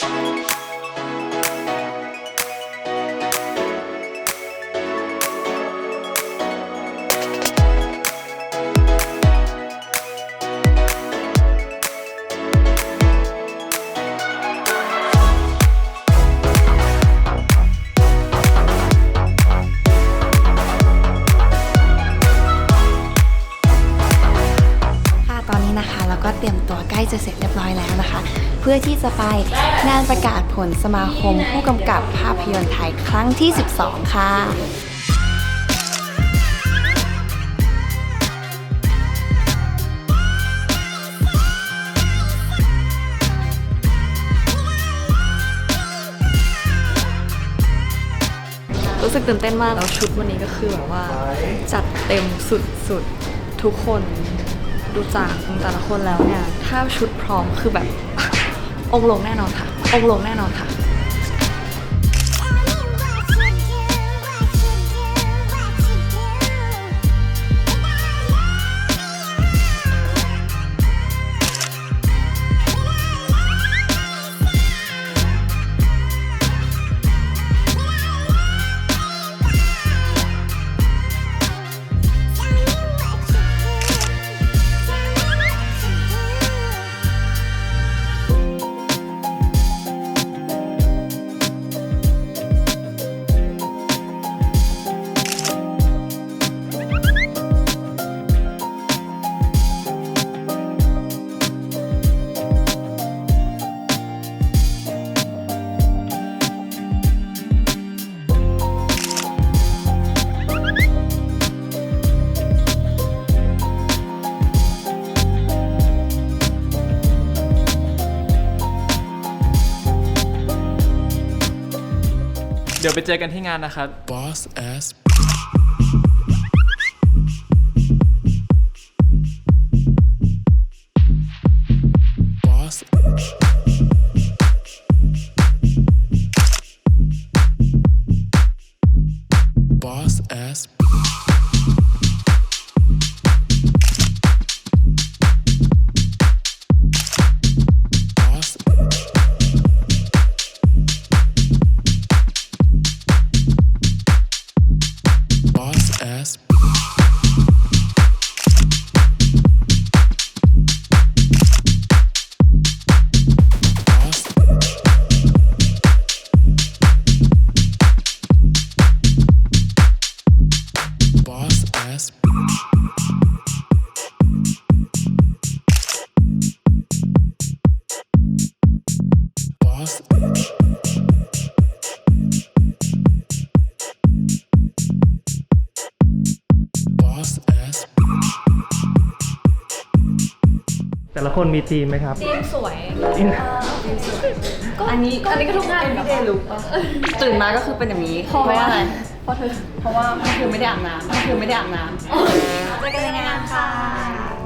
ค่ะตอนนี้นะคะเราก็เตรียมตัวใกล้จะเสร็จเรียบร้อยแล้วนะคะ เพื่อที่จะไปงานประกาศผลสมาคมผู้กำกับภาพยนตร์ไทยครั้งที่ 12 ค่ะรู้สึกตื่นเต้นมากแล้วชุดวันนี้ก็คือแบบว่า จัดเต็มสุดๆ ทุกคนดูจากแต่ละคนแล้วเนี่ย ถ้าชุดพร้อมคือแบบ องค์ลงแน่นอนค่ะ องค์ลงแน่นอนค่ะ เดี๋ยวไปเจอกันที่งานนะครับ Boss ass. Boss. Boss ass. แต่ละคนมีทีมไหมครับ ทีมสวยอันนี้อันนี้ก็ทุกงานพี่เดลุกตื่นมาก็คือเป็นอย่างนี้เพราะว่าอะไร เพราะเธอ เพราะว่าเมื่อคืนไม่ได้อาบน้ำเมื่อคืนไม่ได้อาบน้ำ เจอกันในงานค่ะ